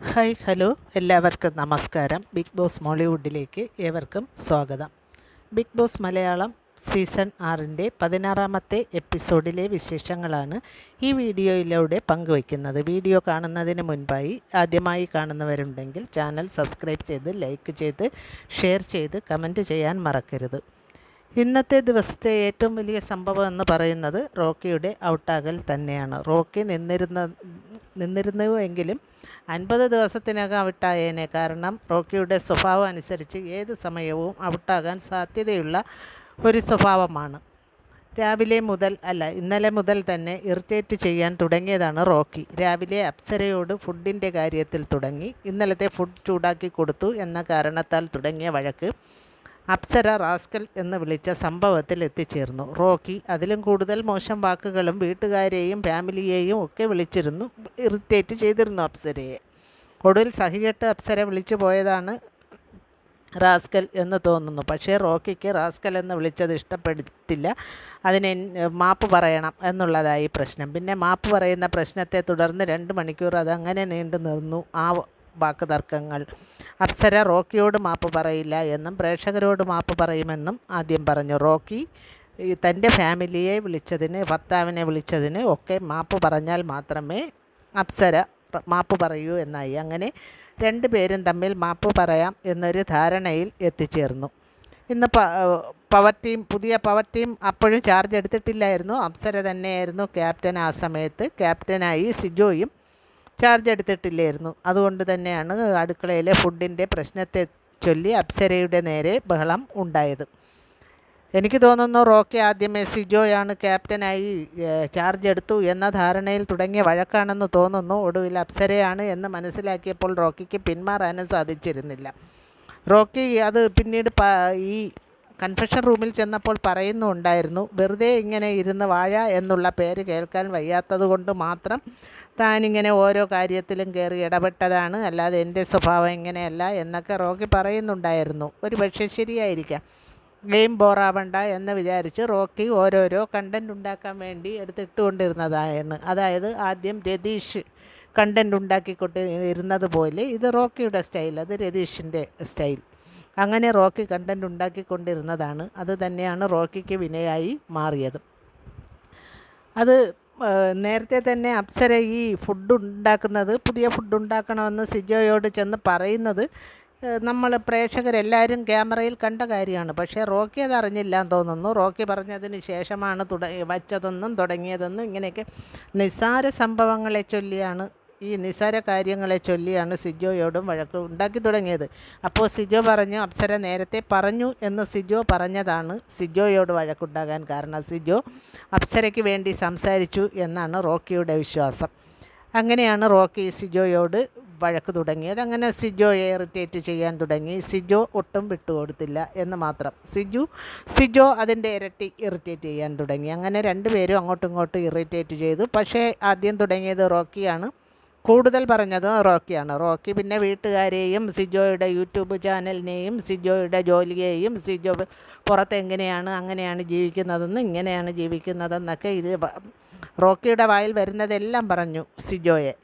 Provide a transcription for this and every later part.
Hi hello. എല്ലാവർക്കും നമസ്കാരം. Big boss മോളിവുഡിലേക്ക് ഏവർക്കും സ്വാഗതം. ബിഗ് ബോസ് മലയാളം സീസൺ ആറിന്റെ പതിനാറാമത്തെ എപ്പിസോഡിലെ വിശേഷങ്ങളാണ് ഈ വീഡിയോയിലൂടെ പങ്കുവയ്ക്കുന്നത്. വീഡിയോ കാണുന്നതിന് മുൻപായി ആദ്യമായി കാണുന്നവരുണ്ടെങ്കിൽ ചാനൽ സബ്സ്ക്രൈബ് ചെയ്ത് ലൈക്ക് ചെയ്ത് ഷെയർ ചെയ്ത് കമന്റ് ചെയ്യാൻ മറക്കരുത്. ഇന്നത്തെ ദിവസത്തെ ഏറ്റവും വലിയ സംഭവം എന്ന് പറയുന്നത് റോക്കിയുടെ ഔട്ടാകൽ തന്നെയാണ്. റോക്കി നിന്നിരുന്ന നിന്നിരുന്നുവെങ്കിലും അൻപത് ദിവസത്തിനകം ഔട്ടായേനെ കാരണം റോക്കിയുടെ സ്വഭാവം അനുസരിച്ച് ഏത് സമയവും ഔട്ടാകാൻ സാധ്യതയുള്ള ഒരു സ്വഭാവമാണ്. രാവിലെ മുതൽ അല്ല ഇന്നലെ മുതൽ തന്നെ ഇറിറ്റേറ്റ് ചെയ്യാൻ തുടങ്ങിയതാണ് റോക്കി. രാവിലെ അപ്സരയോട് ഫുഡിന്റെ കാര്യത്തിൽ തുടങ്ങി ഇന്നലത്തെ ഫുഡ് ചൂടാക്കി കൊടുത്തു എന്ന കാരണത്താൽ തുടങ്ങിയ വഴക്ക് അപ്സര റാസ്കൽ എന്ന് വിളിച്ച സംഭവത്തിൽ എത്തിച്ചേർന്നു. റോക്കി അതിലും കൂടുതൽ മോശം വാക്കുകളും വീട്ടുകാരെയും ഫാമിലിയെയും ഒക്കെ വിളിച്ചിരുന്നു. ഇറിറ്റേറ്റ് ചെയ്തിരുന്നു അപ്സരയെ. ഒടുവിൽ സഹികെട്ട് അപ്സര വിളിച്ചു പോയതാണ് റാസ്കൽ എന്ന് തോന്നുന്നു. പക്ഷേ റോക്കിക്ക് റാസ്കൽ എന്ന് വിളിച്ചത് ഇഷ്ടപ്പെട്ടില്ല അതിന് മാപ്പ് പറയണം എന്നുള്ളതായി പ്രശ്നം. പിന്നെ മാപ്പ് പറയുന്ന പ്രശ്നത്തെ തുടർന്ന് രണ്ട് മണിക്കൂർ അതങ്ങനെ നീണ്ടു നിന്നു. ആ വാക്ക് തർക്കങ്ങൾ. അപ്സര റോക്കിയോട് മാപ്പ് പറയില്ല എന്നും പ്രേക്ഷകരോട് മാപ്പ് പറയുമെന്നും ആദ്യം പറഞ്ഞു. റോക്കി തന്റെ ഫാമിലിയെ വിളിച്ചതിന് ഭർത്താവിനെ വിളിച്ചതിന് ഒക്കെ മാപ്പ് പറഞ്ഞാൽ മാത്രമേ അപ്സര മാപ്പ് പറയൂ എന്നായി. അങ്ങനെ രണ്ടു പേരും തമ്മിൽ മാപ്പ് പറയാം എന്നൊരു ധാരണയിൽ എത്തിച്ചേർന്നു. ഇന്ന് പവർ ടീം പുതിയ പവർ ടീം അപ്പോഴും ചാർജ് എടുത്തിട്ടില്ലായിരുന്നു. അപ്സര തന്നെയായിരുന്നു ക്യാപ്റ്റൻ ആ സമയത്ത്. ക്യാപ്റ്റനായി സിജോയും ചാർജ് എടുത്തിട്ടില്ലായിരുന്നു. അതുകൊണ്ട് തന്നെയാണ് അടുക്കളയിലെ ഫുഡിന്റെ പ്രശ്നത്തെ ചൊല്ലി അപ്സരയുടെ നേരെ ബഹളം ഉണ്ടായത്. എനിക്ക് തോന്നുന്നു റോക്കി ആദ്യമേ സിജോയാണ് ക്യാപ്റ്റനായി ചാർജ് എടുത്തു എന്ന ധാരണയിൽ തുടങ്ങിയ വഴക്കാണെന്ന് തോന്നുന്നു. ഒടുവിൽ അപ്സരയാണ് എന്ന് മനസ്സിലാക്കിയപ്പോൾ റോക്കിക്ക് പിന്മാറാനും സാധിച്ചിരുന്നില്ല. റോക്കി അത് പിന്നീട് ഈ കൺഫെഷൻ റൂമിൽ ചെന്നപ്പോൾ പറയുന്നുണ്ടായിരുന്നു വെറുതെ ഇങ്ങനെ ഇരുന്ന് വാഴ എന്നുള്ള പേര് കേൾക്കാൻ വയ്യാത്തതുകൊണ്ട് മാത്രം താനിങ്ങനെ ഓരോ കാര്യത്തിലും കയറി ഇടപെട്ടതാണ്. അല്ലാതെ എന്റെ സ്വഭാവം ഇങ്ങനെയല്ല എന്നൊക്കെ റോക്കി പറയുന്നുണ്ടായിരുന്നു. ഒരു പക്ഷേ ശരിയായിരിക്കാം. ഗെയിം ബോറാവണ്ട എന്ന് വിചാരിച്ച് റോക്കി ഓരോരോ കണ്ടന്റ് ഉണ്ടാക്കാൻ വേണ്ടി എടുത്തിട്ടുകൊണ്ടിരുന്നതാണ് അതായത് ആദ്യം രതീഷ് കണ്ടന്റ് ഉണ്ടാക്കിക്കൊണ്ട് ഇരുന്നത് പോലെ ഇത് റോക്കിയുടെ സ്റ്റൈൽ അത് രതീഷിന്റെ സ്റ്റൈൽ അങ്ങനെ റോക്കി കണ്ടന്റ് ഉണ്ടാക്കിക്കൊണ്ടിരുന്നതാണ്. അത് തന്നെയാണ് റോക്കിക്ക് വിനയായി മാറിയത്. അത് നേരത്തെ തന്നെ അപ്സര ഈ ഫുഡ് ഉണ്ടാക്കുന്നത് പുതിയ ഫുഡ് ഉണ്ടാക്കണമെന്ന് സിജോയോട് ചെന്ന് പറയുന്നത് നമ്മൾ പ്രേക്ഷകരെല്ലാവരും ക്യാമറയിൽ കണ്ട കാര്യമാണ്. പക്ഷേ റോക്കി അത് അറിഞ്ഞില്ല എന്ന് തോന്നുന്നു. റോക്കി പറഞ്ഞതിന് ശേഷമാണ് തുട വച്ചതെന്നും തുടങ്ങിയതെന്നും ഇങ്ങനെയൊക്കെ നിസ്സാര സംഭവങ്ങളെ ചൊല്ലിയാണ് ഈ നിസ്സാര കാര്യങ്ങളെ ചൊല്ലിയാണ് സിജോയോടും വഴക്ക് ഉണ്ടാക്കി തുടങ്ങിയത്. അപ്പോൾ സിജോ പറഞ്ഞു അപ്സര നേരത്തെ പറഞ്ഞു എന്ന് സിജോ പറഞ്ഞതാണ് സിജോയോട് വഴക്കുണ്ടാകാൻ കാരണം. സിജോ അപ്സരയ്ക്ക് വേണ്ടി സംസാരിച്ചു എന്നാണ് റോക്കിയുടെ വിശ്വാസം. അങ്ങനെയാണ് റോക്കി സിജോയോട് വഴക്ക് തുടങ്ങിയത് അങ്ങനെ സിജോയെ ഇറിറ്റേറ്റ് ചെയ്യാൻ തുടങ്ങി. സിജോ ഒട്ടും വിട്ടുകൊടുത്തില്ല എന്ന് മാത്രം. സിജു സിജോ അതിന്റെ ഇരട്ടി ഇറിറ്റേറ്റ് ചെയ്യാൻ തുടങ്ങി. അങ്ങനെ രണ്ടുപേരും അങ്ങോട്ടും ഇങ്ങോട്ടും ഇറിറ്റേറ്റ് ചെയ്തു. പക്ഷേ ആദ്യം തുടങ്ങിയത് റോക്കിയാണ്. കൂടുതൽ പറഞ്ഞത് റോക്കിയാണ്. റോക്കി പിന്നെ വീട്ടുകാരെയും സിജോയുടെ യൂട്യൂബ് ചാനലിനെയും സിജോയുടെ ജോലിയെയും സിജോ പുറത്ത് എങ്ങനെയാണ് അങ്ങനെയാണ് ജീവിക്കുന്നതെന്ന് ഇങ്ങനെയാണ് ജീവിക്കുന്നതെന്നൊക്കെ ഇത് റോക്കിയുടെ വായിൽ വരുന്നതെല്ലാം പറഞ്ഞു സിജോയെ.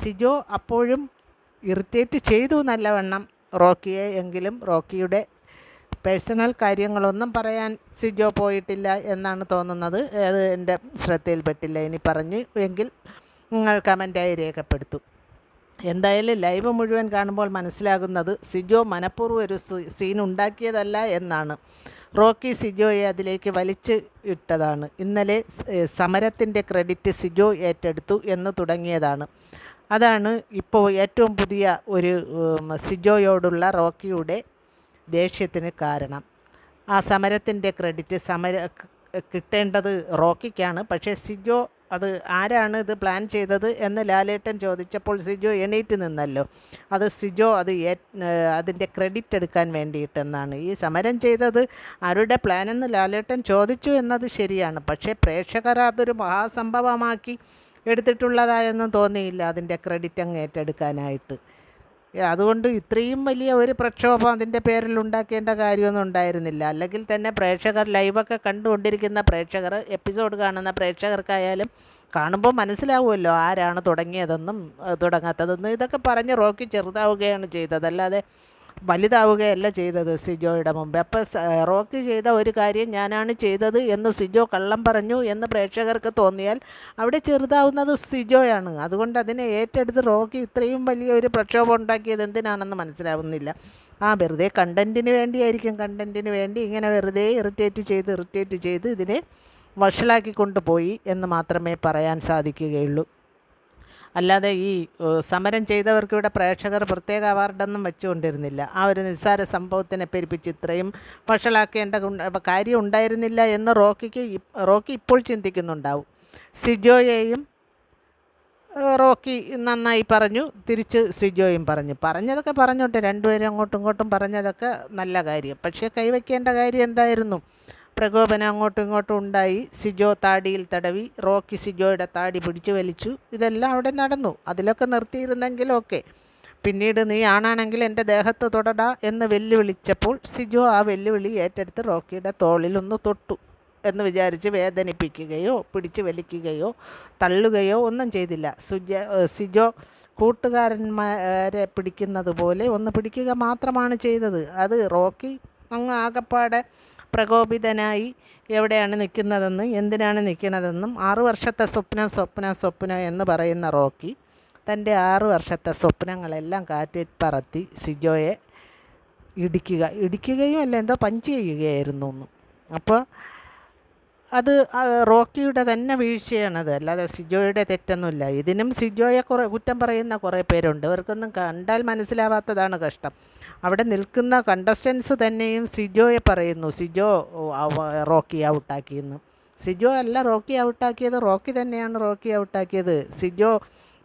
സിജോ അപ്പോഴും ഇറിറ്റേറ്റ് ചെയ്തു നല്ലവണ്ണം റോക്കിയെ എങ്കിലും റോക്കിയുടെ പേഴ്സണൽ കാര്യങ്ങളൊന്നും പറയാൻ സിജോ പോയിട്ടില്ല എന്നാണ് തോന്നുന്നത്. അത് എന്റെ ശ്രദ്ധയിൽപ്പെട്ടില്ല ഇനി പറഞ്ഞു എങ്കിൽ നിങ്ങൾ കമന്റായി രേഖപ്പെടുത്തും. എന്തായാലും ലൈവ് മുഴുവൻ കാണുമ്പോൾ മനസ്സിലാകുന്നത് സിജോ മനഃപൂർവം ഒരു സീൻ ഉണ്ടാക്കിയതല്ല എന്നാണ്. റോക്കി സിജോയെ അതിലേക്ക് വലിച്ച് ഇട്ടതാണ്. ഇന്നലെ സമരത്തിന്റെ ക്രെഡിറ്റ് സിജോ ഏറ്റെടുത്തു എന്ന് തുടങ്ങിയതാണ്. അതാണ് ഇപ്പോൾ ഏറ്റവും പുതിയ ഒരു സിജോയോടുള്ള റോക്കിയുടെ ദേഷ്യത്തിന് കാരണം. ആ സമരത്തിന്റെ ക്രെഡിറ്റ് സമര കിട്ടേണ്ടത് റോക്കിക്കാണ്. പക്ഷേ സിജോ അത് ആരാണ് ഇത് പ്ലാൻ ചെയ്തത് എന്ന് ലാലേട്ടൻ ചോദിച്ചപ്പോൾ സിജോ എണീറ്റ് നിന്നല്ലോ. അത് സിജോ അത് അതിന്റെ ക്രെഡിറ്റ് എടുക്കാൻ വേണ്ടിയിട്ടെന്നാണ്. ഈ സമരം ചെയ്തത് ആരുടെ പ്ലാനെന്ന് ലാലേട്ടൻ ചോദിച്ചു എന്നത് ശരിയാണ്. പക്ഷേ പ്രേക്ഷകർ അതൊരു മഹാസംഭവമാക്കി. എടുത്തിട്ടുള്ളതായൊന്നും തോന്നിയില്ല അതിന്റെ ക്രെഡിറ്റ് അങ്ങ് ഏറ്റെടുക്കാനായിട്ട്. അതുകൊണ്ട് ഇത്രയും വലിയ ഒരു പ്രക്ഷോഭം അതിന്റെ പേരിൽ ഉണ്ടാക്കേണ്ട കാര്യമൊന്നും ഉണ്ടായിരുന്നില്ല. അല്ലെങ്കിൽ തന്നെ പ്രേക്ഷകർ ലൈവൊക്കെ കണ്ടുകൊണ്ടിരിക്കുന്ന പ്രേക്ഷകർ എപ്പിസോഡ് കാണുന്ന പ്രേക്ഷകർക്കായാലും കാണുമ്പോൾ മനസ്സിലാവുമല്ലോ ആരാണ് തുടങ്ങിയതെന്നും തുടങ്ങാത്തതെന്നും. ഇതൊക്കെ പറഞ്ഞ് റോക്കി ചെറുതാവുകയാണ് ചെയ്തത്. അല്ലാതെ വലുതാവുകയല്ല ചെയ്തത് സിജോയുടെ മുമ്പ്. അപ്പോൾ റോക്ക് ചെയ്ത ഒരു കാര്യം ഞാനാണ് ചെയ്തത് എന്ന് സിജോ കള്ളം പറഞ്ഞു എന്ന് പ്രേക്ഷകർക്ക് തോന്നിയാൽ അവിടെ ചെറുതാവുന്നത് സിജോയാണ്. അതുകൊണ്ട് അതിനെ ഏറ്റെടുത്ത് റോക്ക് ഇത്രയും വലിയ ഒരു പ്രക്ഷോഭം ഉണ്ടാക്കിയത് എന്തിനാണെന്ന് മനസ്സിലാവുന്നില്ല. ആ വെറുതെ കണ്ടന്റിന് വേണ്ടിയായിരിക്കും കണ്ടന്റിന് വേണ്ടി ഇങ്ങനെ വെറുതെ ഇറിറ്റേറ്റ് ചെയ്ത് ഇറിറ്റേറ്റ് ചെയ്ത് ഇതിനെ വഷളാക്കി കൊണ്ടുപോയി എന്ന് മാത്രമേ പറയാൻ സാധിക്കുകയുള്ളൂ. അല്ലാതെ ഈ സമരം ചെയ്തവർക്ക് ഇവിടെ പ്രേക്ഷകർ പ്രത്യേക അവാർഡൊന്നും വെച്ചുകൊണ്ടിരുന്നില്ല. ആ ഒരു നിസ്സാര സംഭവത്തിനെ പെരുപ്പിച്ച് ഇത്രയും വഷളാക്കേണ്ട കാര്യം ഉണ്ടായിരുന്നില്ല എന്ന് റോക്കിക്ക് റോക്കി ഇപ്പോൾ ചിന്തിക്കുന്നുണ്ടാവും. സിജോയെയും റോക്കി നന്നായി പറഞ്ഞു തിരിച്ച് സിജോയും പറഞ്ഞു. പറഞ്ഞതൊക്കെ പറഞ്ഞോട്ടെ രണ്ടുപേരും അങ്ങോട്ടും ഇങ്ങോട്ടും പറഞ്ഞതൊക്കെ നല്ല കാര്യം. പക്ഷേ കൈവയ്ക്കേണ്ട കാര്യം എന്തായിരുന്നു? പ്രകോപനം അങ്ങോട്ടും ഇങ്ങോട്ടും ഉണ്ടായി. സിജോ താടിയിൽ തടവി റോക്കി സിജോയുടെ താടി പിടിച്ചു വലിച്ചു. ഇതെല്ലാം അവിടെ നടന്നു. അതിലൊക്കെ നിർത്തിയിരുന്നെങ്കിൽ ഓക്കെ പിന്നീട് നീ ആണാണെങ്കിൽ എന്റെ ദേഹത്ത് തൊടടാ എന്ന് വെല്ലുവിളിച്ചപ്പോൾ സിജോ ആ വെല്ലുവിളി ഏറ്റെടുത്ത് റോക്കിയുടെ തോളിലൊന്ന് തൊട്ടു എന്ന് വിചാരിച്ച് വേദനിപ്പിക്കുകയോ പിടിച്ചു വലിക്കുകയോ തള്ളുകയോ ഒന്നും ചെയ്തില്ല. സുജ സിജോ കൂട്ടുകാരന്മാരെ പിടിക്കുന്നത് പോലെ ഒന്ന് പിടിക്കുക മാത്രമാണ് ചെയ്തത്. അത് റോക്കി അങ്ങ് ആകപ്പാടെ പ്രകോപിതനായി എവിടെയാണ് നിൽക്കുന്നതെന്നും എന്തിനാണ് നിൽക്കുന്നതെന്നും ആറു വർഷത്തെ സ്വപ്നം സ്വപ്നം സ്വപ്നം എന്ന് പറയുന്ന റോക്കി തന്റെ ആറു വർഷത്തെ സ്വപ്നങ്ങളെല്ലാം കാറ്റിൽ പറത്തി സിജോയെ ഇടിക്കുക. ഇടിക്കുകയും അല്ല എന്തോ പഞ്ച് ചെയ്യുകയായിരുന്നു ഒന്നും അപ്പോൾ അത് റോക്കിയുടെ തന്നെ വീഴ്ചയാണത് അല്ലാതെ സിജോയുടെ തെറ്റൊന്നുമില്ല. ഇതിനും സിജോയെ കുറേ കുറ്റം പറയുന്ന കുറേ പേരുണ്ട്. ഇവർക്കൊന്നും കണ്ടാൽ മനസ്സിലാവാത്തതാണ് കഷ്ടം. അവിടെ നിൽക്കുന്ന കണ്ടസ്റ്റൻസ് തന്നെയും സിജോയെ പറയുന്നു. സിജോ റോക്കി ഔട്ടാക്കിയെന്ന്. സിജോ അല്ല റോക്കി ഔട്ടാക്കിയത്. റോക്കി തന്നെയാണ് റോക്കി ഔട്ടാക്കിയത്. സിജോ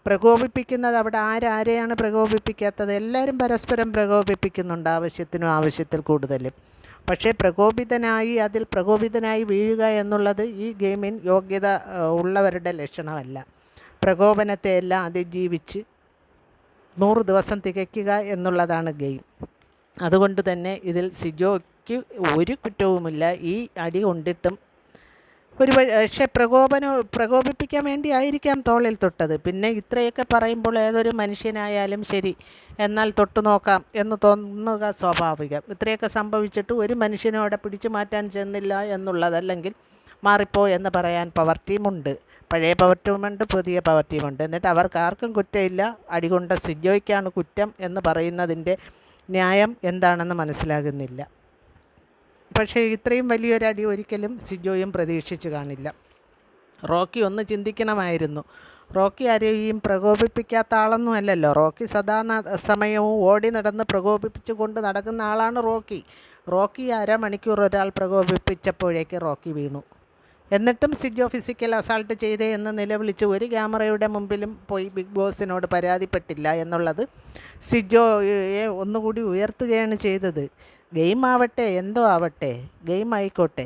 പ്രകോപിപ്പിക്കുന്നത് അവിടെ ആരാരെയാണ് പ്രകോപിപ്പിക്കാത്തത്? എല്ലാവരും പരസ്പരം പ്രകോപിപ്പിക്കുന്നുണ്ട് ആവശ്യത്തിനും ആവശ്യത്തിൽ കൂടുതലും. പക്ഷേ പ്രകോപിതനായി അതിൽ പ്രകോപിതനായി വീഴുക എന്നുള്ളത് ഈ ഗെയിമിൻ യോഗ്യത ഉള്ളവരുടെ ലക്ഷണമല്ല. പ്രകോപനത്തെ എല്ലാം അതിജീവിച്ച് നൂറ് ദിവസം തികയ്ക്കുക എന്നുള്ളതാണ് ഗെയിം. അതുകൊണ്ട് തന്നെ ഇതിൽ സിജോയ്ക്ക് ഒരു കുറ്റവുമില്ല. ഈ അടി കൊണ്ടിട്ടും ഒരു പക്ഷേ പ്രകോപനം പ്രകോപിപ്പിക്കാൻ വേണ്ടി ആയിരിക്കാം തോളിൽ തൊട്ടത്. പിന്നെ ഇത്രയൊക്കെ പറയുമ്പോൾ ഏതൊരു മനുഷ്യനായാലും ശരി എന്നാൽ തൊട്ടു നോക്കാം എന്ന് തോന്നുക സ്വാഭാവികം. ഇത്രയൊക്കെ സംഭവിച്ചിട്ട് ഒരു മനുഷ്യനും അവിടെ പിടിച്ചു മാറ്റാൻ ചെന്നില്ല എന്നുള്ളതല്ലെങ്കിൽ മാറിപ്പോ എന്ന് പറയാൻ പവർ ടീമുണ്ട് പഴയ പവർ ടീമുണ്ട് പുതിയ പവർ ടീമുണ്ട് എന്നിട്ട് അവർക്ക് ആർക്കും കുറ്റമില്ല. അടികൊണ്ട സിജോയ്ക്കാണ് കുറ്റം എന്ന് പറയുന്നതിന്റെ ന്യായം എന്താണെന്ന് മനസ്സിലാകുന്നില്ല. പക്ഷേ ഇത്രയും വലിയൊരു അടി ഒരിക്കലും സിജോയും പ്രതീക്ഷിച്ചു കാണില്ല. റോക്കി ഒന്ന് ചിന്തിക്കണമായിരുന്നു. റോക്കി ആരെയും പ്രകോപിപ്പിക്കാത്ത ആളൊന്നും അല്ലല്ലോ. റോക്കി സദാ സമയവും ഓടി നടന്ന് പ്രകോപിപ്പിച്ചു കൊണ്ട് നടക്കുന്ന ആളാണ് റോക്കി. റോക്കി അരമണിക്കൂർ ഒരാൾ പ്രകോപിപ്പിച്ചപ്പോഴേക്ക് റോക്കി വീണു. എന്നിട്ടും സിജോ ഫിസിക്കൽ അസാൾട്ട് ചെയ്തേ എന്ന് നിലവിളിച്ച് ഒരു ക്യാമറയുടെ മുമ്പിലും പോയി ബിഗ് ബോസിനോട് പരാതിപ്പെട്ടില്ല എന്നുള്ളത് സിജോയെ ഒന്നുകൂടി ഉയർത്തുകയാണ് ചെയ്തത്. ഗെയിം ആവട്ടെ എന്തോ ആവട്ടെ ഗെയിം ആയിക്കോട്ടെ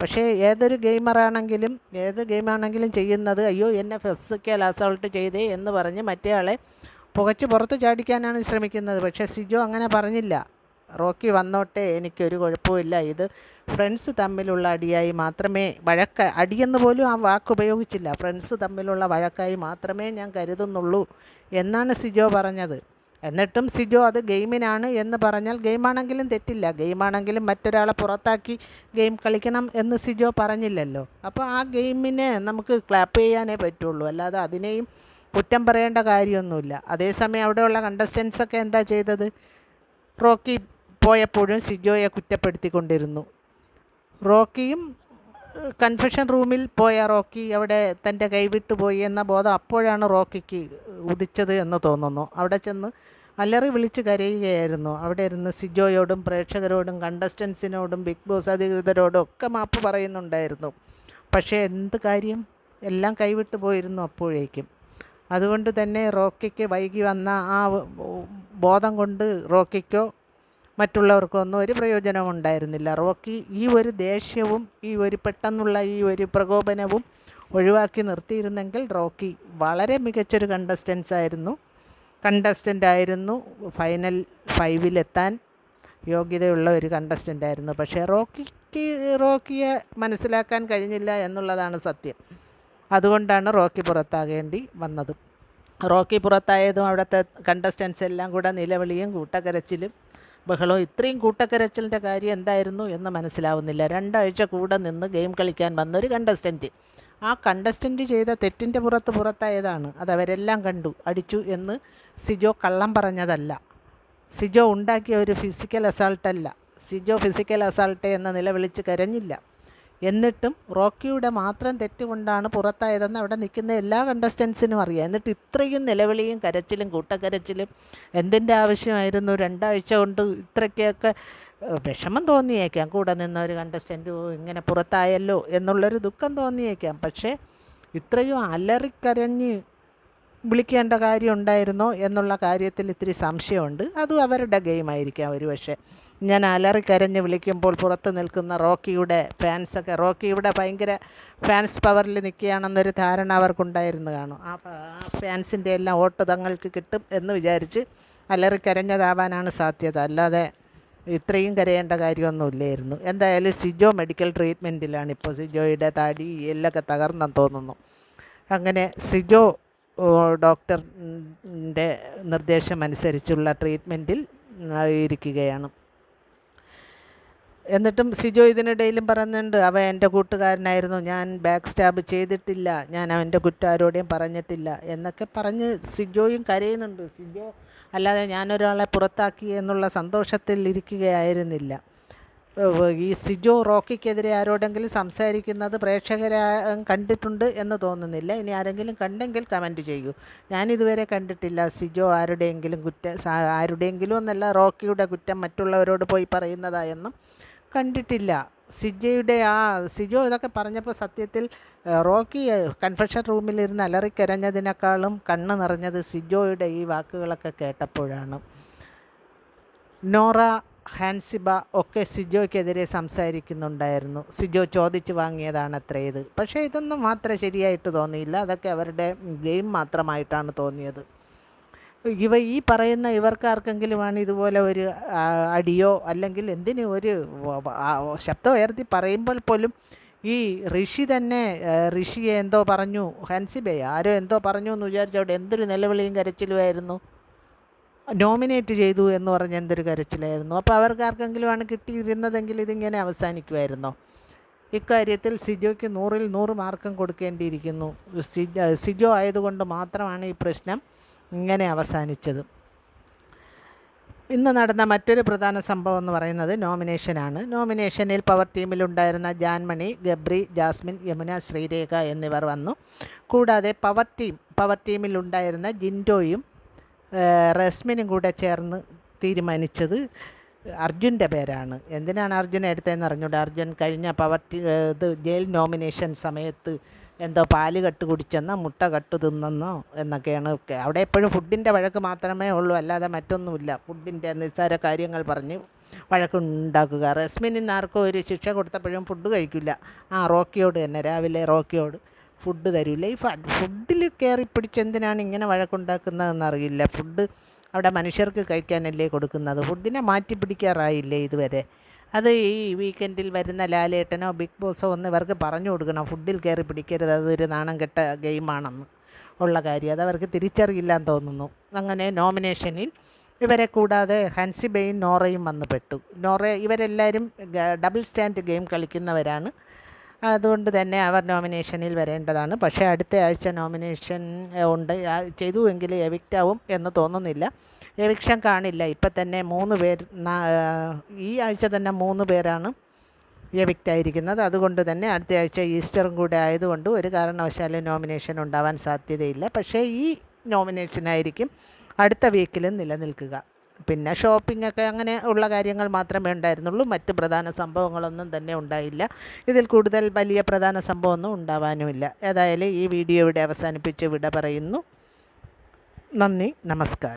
പക്ഷേ ഏതൊരു ഗെയിമറാണെങ്കിലും ഏത് ഗെയിമാണെങ്കിലും ചെയ്യുന്നത് അയ്യോ എന്നെ ഫിസിക്കൽ അസോൾട്ട് ചെയ്തേ എന്ന് പറഞ്ഞ് മറ്റേയാളെ പുകച്ച് പുറത്ത് ചാടിക്കാനാണ് ശ്രമിക്കുന്നത്. പക്ഷേ സിജോ അങ്ങനെ പറഞ്ഞില്ല. റോക്കി വന്നോട്ടെ എനിക്കൊരു കുഴപ്പമില്ല ഇത് ഫ്രണ്ട്സ് തമ്മിലുള്ള അടിയായി മാത്രമേ വഴക്ക അടിയെന്ന് പോലും ആ വാക്ക് ഉപയോഗിച്ചില്ല. ഫ്രണ്ട്സ് തമ്മിലുള്ള വഴക്കായി മാത്രമേ ഞാൻ കരുതുന്നുള്ളൂ എന്നാണ് സിജോ പറഞ്ഞത്. എന്നിട്ടും സിജോ അത് ഗെയിമിനാണ് എന്ന് പറഞ്ഞാൽ ഗെയിമാണെങ്കിലും തെറ്റില്ല. ഗെയിമാണെങ്കിലും മറ്റൊരാളെ പുറത്താക്കി ഗെയിം കളിക്കണം എന്ന് സിജോ പറഞ്ഞില്ലല്ലോ. അപ്പോൾ ആ ഗെയിമിനെ നമുക്ക് ക്ലാപ്പ് ചെയ്യാനേ പറ്റുള്ളൂ. അല്ലാതെ അതിനെയും കുറ്റം പറയേണ്ട കാര്യമൊന്നുമില്ല. അതേസമയം അവിടെയുള്ള കണ്ടസ്റ്റൻസൊക്കെ എന്താ ചെയ്തത്? റോക്കി പോയപ്പോഴും സിജോയെ കുറ്റപ്പെടുത്തിക്കൊണ്ടിരുന്നു. റോക്കിയും കൺഫെഷൻ റൂമിൽ പോയ റോക്കി അവിടെ തന്റെ കൈവിട്ടു പോയി എന്ന ബോധം അപ്പോഴാണ് റോക്കിക്ക് ഉദിച്ചത് എന്ന് തോന്നുന്നു. അവിടെ ചെന്ന് അലറി വിളിച്ച് കരയുകയായിരുന്നു. അവിടെ ഇരുന്ന് സിജോയോടും പ്രേക്ഷകരോടും കണ്ടസ്റ്റൻസിനോടും ബിഗ് ബോസ് അധികൃതരോടും ഒക്കെ മാപ്പ് പറയുന്നുണ്ടായിരുന്നു. പക്ഷേ എന്ത് കാര്യം? എല്ലാം കൈവിട്ടു പോയിരുന്നു അപ്പോഴേക്കും. അതുകൊണ്ട് തന്നെ റോക്കിക്ക് വൈകി വന്ന ആ ബോധം കൊണ്ട് റോക്കിക്കോ മറ്റുള്ളവർക്കോ ഒന്നും ഒരു പ്രയോജനവും ഉണ്ടായിരുന്നില്ല റോക്കി ഈ ഒരു ദേഷ്യവും ഈ ഒരു പെട്ടെന്നുള്ള ഈ ഒരു പ്രകോപനവും ഒഴിവാക്കി നിർത്തിയിരുന്നെങ്കിൽ റോക്കി വളരെ മികച്ചൊരു കണ്ടസ്റ്റൻസ് ആയിരുന്നു. കണ്ടസ്റ്റന്റ് ആയിരുന്നു. ഫൈനൽ ഫൈവിലെത്താൻ യോഗ്യതയുള്ള ഒരു കണ്ടസ്റ്റന്റ് ആയിരുന്നു. പക്ഷേ റോക്കിക്ക് റോക്കിയെ മനസ്സിലാക്കാൻ കഴിഞ്ഞില്ല എന്നുള്ളതാണ് സത്യം. അതുകൊണ്ടാണ് റോക്കി പുറത്താകേണ്ടി വന്നത്. റോക്കി പുറത്തായതും അവിടുത്തെ കണ്ടസ്റ്റൻസ് എല്ലാം കൂടെ നിലവിളിയും കൂട്ടക്കരച്ചിലും ബഹളവും ഇത്രയും കൂട്ടക്കരച്ചിലിന്റെ കാര്യം എന്തായിരുന്നു എന്ന് മനസ്സിലാവുന്നില്ല. രണ്ടാഴ്ച കൂടെ നിന്ന് ഗെയിം കളിക്കാൻ വന്നൊരു കണ്ടസ്റ്റന്റ് ആ കണ്ടസ്റ്റന്റ് ചെയ്ത തെറ്റിന്റെ പുറത്ത് പുറത്തായതാണ്. അതവരെല്ലാം കണ്ടു. അടിച്ചു എന്ന് സിജോ കള്ളം പറഞ്ഞതല്ല. സിജോ ഉണ്ടാക്കിയ ഒരു ഫിസിക്കൽ അസാൾട്ടല്ല സിജോ ഫിസിക്കൽ അസാൾട്ട് എന്ന നില വിളിച്ച് കരഞ്ഞില്ല. എന്നിട്ടും റോക്കിയുടെ മാത്രം തെറ്റുകൊണ്ടാണ് പുറത്തായതെന്ന് അവിടെ നിൽക്കുന്ന എല്ലാ കണ്ടസ്റ്റൻസിനും അറിയാം. എന്നിട്ട് ഇത്രയും നിലവിളിയും കരച്ചിലും കൂട്ടക്കരച്ചിലും എന്തിന്റെ ആവശ്യമായിരുന്നു? രണ്ടാഴ്ച കൊണ്ട് ഇത്രയ്ക്കൊക്കെ വിഷമം തോന്നിയേക്കാം. കൂടെ നിന്ന ഒരു കണ്ടസ്റ്റന്റ് ഇങ്ങനെ പുറത്തായല്ലോ എന്നുള്ളൊരു ദുഃഖം തോന്നിയേക്കാം. പക്ഷേ ഇത്രയും അലറിക്കരഞ്ഞ് വിളിക്കേണ്ട കാര്യം ഉണ്ടായിരുന്നോ എന്നുള്ള കാര്യത്തിൽ ഇത്തിരി സംശയമുണ്ട്. അതും അവരുടെ ഗെയിമായിരിക്കാം ഒരു പക്ഷേ ഞാൻ അലറിക്കരഞ്ഞ് വിളിക്കുമ്പോൾ പുറത്ത് നിൽക്കുന്ന റോക്കിയുടെ ഫാൻസൊക്കെ റോക്കിയുടെ ഭയങ്കര ഫാൻസ് പവറിൽ നിൽക്കുകയാണെന്നൊരു ധാരണ അവർക്കുണ്ടായിരുന്നു കാണും. ആ ഫാൻസിന്റെ എല്ലാം വോട്ട് തങ്ങൾക്ക് കിട്ടും എന്ന് വിചാരിച്ച് അലറിക്കരഞ്ഞതാവാനാണ് സാധ്യത. അല്ലാതെ ഇത്രയും കരയേണ്ട കാര്യമൊന്നുമില്ലായിരുന്നു. എന്തായാലും സിജോ മെഡിക്കൽ ട്രീറ്റ്മെന്റിലാണ് ഇപ്പോൾ സിജോയുടെ താടി എല്ലൊക്കെ തകർന്നെന്ന് തോന്നുന്നു. അങ്ങനെ സിജോ ഡോക്ടറിന്റെ നിർദ്ദേശം അനുസരിച്ചുള്ള ട്രീറ്റ്മെന്റിൽ ഇരിക്കുകയാണ്. എന്നിട്ടും സിജോ ഇതിനിടയിലും പറയുന്നുണ്ട് അവ എന്റെ കൂട്ടുകാരനായിരുന്നു. ഞാൻ ബാക്ക് സ്റ്റാബ് ചെയ്തിട്ടില്ല. ഞാൻ അവന്റെ കുറ്റം ആരോടെയും പറഞ്ഞിട്ടില്ല. എന്നൊക്കെ പറഞ്ഞ് സിജോയും കരയുന്നുണ്ട്. സിജോ അല്ലാതെ ഞാനൊരാളെ പുറത്താക്കി എന്നുള്ള സന്തോഷത്തിൽ ഇരിക്കുകയായിരുന്നില്ല. ഈ സിജോ റോക്കിക്കെതിരെ ആരോടെങ്കിലും സംസാരിക്കുന്നത് പ്രേക്ഷകരെ കണ്ടിട്ടുണ്ട് എന്ന് തോന്നുന്നില്ല. ഇനി ആരെങ്കിലും കണ്ടെങ്കിൽ കമന്റ് ചെയ്യൂ. ഞാനിതുവരെ കണ്ടിട്ടില്ല. സിജോ ആരുടെയെങ്കിലും കുറ്റം ആരുടെയെങ്കിലും എന്നല്ല റോക്കിയുടെ കുറ്റം മറ്റുള്ളവരോട് പോയി പറയുന്നതായെന്നും കണ്ടിട്ടില്ല. സിജയുടെ ആ സിജോ ഇതൊക്കെ പറഞ്ഞപ്പോൾ സത്യത്തിൽ റോക്കി കൺഫെഷൻ റൂമിലിരുന്ന് അലറിക്കരഞ്ഞതിനേക്കാളും കണ്ണ് നിറഞ്ഞത് സിജോയുടെ ഈ വാക്കുകളൊക്കെ കേട്ടപ്പോഴാണ്. നോറ ഹാൻസിബ ഒക്കെ സിജോയ്ക്കെതിരെ സംസാരിക്കുന്നുണ്ടായിരുന്നു. സിജോ ചോദിച്ചു വാങ്ങിയതാണ് അത്ര ഇത്. പക്ഷേ ഇതൊന്നും മാത്രമേ ശരിയായിട്ട് തോന്നിയില്ല. അതൊക്കെ അവരുടെ ഗെയിം മാത്രമായിട്ടാണ് തോന്നിയത്. ഇവ ഈ പറയുന്ന ഇവർക്കാർക്കെങ്കിലുമാണ് ഇതുപോലെ ഒരു അടിയോ അല്ലെങ്കിൽ എന്തിനും ഒരു ശബ്ദം ഉയർത്തി പറയുമ്പോൾ പോലും ഈ ഋഷി തന്നെ ഋഷിയെ എന്തോ പറഞ്ഞു. ഹൻസിബേ ആരോ എന്തോ പറഞ്ഞു എന്ന് വിചാരിച്ചു അവിടെ എന്തൊരു നിലവിളിയും കരച്ചിലുമായിരുന്നു. നോമിനേറ്റ് ചെയ്തു എന്ന് പറഞ്ഞ എന്തൊരു കരച്ചിലായിരുന്നു. അപ്പോൾ അവർക്ക് ആർക്കെങ്കിലുമാണ് കിട്ടിയിരുന്നതെങ്കിൽ ഇതിങ്ങനെ അവസാനിക്കുമായിരുന്നോ? ഇക്കാര്യത്തിൽ സിജോയ്ക്ക് നൂറിൽ നൂറ് മാർക്കും കൊടുക്കേണ്ടിയിരിക്കുന്നു. സിജോ ആയതുകൊണ്ട് മാത്രമാണ് ഈ പ്രശ്നം ഇങ്ങനെ അവസാനിച്ചത്. ഇന്ന് നടന്ന മറ്റൊരു പ്രധാന സംഭവം എന്ന് പറയുന്നത് നോമിനേഷനാണ് നോമിനേഷനിൽ പവർ ടീമിലുണ്ടായിരുന്ന ജാൻമണി ഗബ്രി ജാസ്മിൻ യമുന ശ്രീരേഖ എന്നിവർ വന്നു. കൂടാതെ പവർ ടീം പവർ ടീമിലുണ്ടായിരുന്ന ജിൻഡോയും റസ്മിനും കൂടെ ചേർന്ന് തീരുമാനിച്ചത് അർജുന്റെ പേരാണ്. എന്തിനാണ് അർജുൻ എടുത്തതെന്ന് അറിഞ്ഞൂടെ? അർജുൻ കഴിഞ്ഞ പവർട്ടി ഇത് ജയിൽ നോമിനേഷൻ സമയത്ത് എന്തോ പാൽ കട്ട് കുടിച്ചെന്നോ മുട്ട കട്ട് തിന്നെന്നോ എന്നൊക്കെയാണ് ഒക്കെ. അവിടെ എപ്പോഴും ഫുഡിന്റെ വഴക്ക് മാത്രമേ ഉള്ളൂ അല്ലാതെ മറ്റൊന്നുമില്ല. ഫുഡിന്റെ നിസ്സാര കാര്യങ്ങൾ പറഞ്ഞ് വഴക്കുണ്ടാക്കുക റസ്മിൻ ഇന്ന് ആർക്കും ഒരു ശിക്ഷ കൊടുത്തപ്പോഴും ഫുഡ് കഴിക്കില്ല. ആ റോക്കിയോട് തന്നെ. രാവിലെ റോക്കിയോട് ഫുഡ് തരില്ല ഈ ഫുഡിൽ കയറി പിടിച്ച് എന്തിനാണ് ഇങ്ങനെ വഴക്കുണ്ടാക്കുന്നതെന്ന് അറിയില്ല. ഫുഡ് അവിടെ മനുഷ്യർക്ക് കഴിക്കാനല്ലേ കൊടുക്കുന്നത്? ഫുഡിനെ മാറ്റി പിടിക്കാറായില്ലേ ഇതുവരെ? അത് ഈ വീക്കെൻഡിൽ വരുന്ന ലാലേട്ടനോ ബിഗ് ബോസോ ഒന്ന് ഇവർക്ക് പറഞ്ഞു കൊടുക്കണം. ഫുഡിൽ കയറി പിടിക്കരുത്. അതൊരു നാണം കെട്ട ഗെയിമാണെന്ന് ഉള്ള കാര്യം. അതവർക്ക് തിരിച്ചറിയില്ലാന്ന് തോന്നുന്നു. അങ്ങനെ നോമിനേഷനിൽ ഇവരെ കൂടാതെ ഹൻസിബയും നോറയും വന്ന് പെട്ടു. നോറ ഇവരെല്ലാവരും ഡബിൾ സ്റ്റാൻഡ് ഗെയിം കളിക്കുന്നവരാണ്. അതുകൊണ്ട് തന്നെ അവർ നോമിനേഷനിൽ വരേണ്ടതാണ്. പക്ഷേ അടുത്ത ആഴ്ച നോമിനേഷൻ ഉണ്ട്. ചെയ്തുവെങ്കിൽ എവിക്റ്റ് ആവും എന്ന് തോന്നുന്നില്ല. എവിക്ഷൻ കാണില്ല. ഇപ്പം തന്നെ മൂന്ന് പേർ ഈ ആഴ്ച തന്നെ മൂന്ന് പേരാണ് എവിക്റ്റ് ആയിരിക്കുന്നത്. അതുകൊണ്ട് തന്നെ അടുത്ത ആഴ്ച ഈസ്റ്ററും കൂടെ ആയതുകൊണ്ട് ഒരു കാരണവശാലും നോമിനേഷൻ ഉണ്ടാവാൻ സാധ്യതയില്ല. പക്ഷേ ഈ നോമിനേഷനായിരിക്കും അടുത്ത വീക്കിലും നിലനിൽക്കുക. പിന്നെ ഷോപ്പിംഗ് ഒക്കെ അങ്ങനെ ഉള്ള കാര്യങ്ങൾ മാത്രമേ ഉണ്ടായിരുന്നുള്ളൂ. മറ്റ് പ്രധാന സംഭവങ്ങളൊന്നും തന്നെ ഉണ്ടായില്ല. ഇതിൽ കൂടുതൽ വലിയ പ്രധാന സംഭവമൊന്നും ഉണ്ടാവാനുമില്ല. ഏതായാലും ഈ വീഡിയോ ഇവിടെ അവസാനിപ്പിച്ച് വിട പറയുന്നു. നന്ദി. നമസ്കാരം.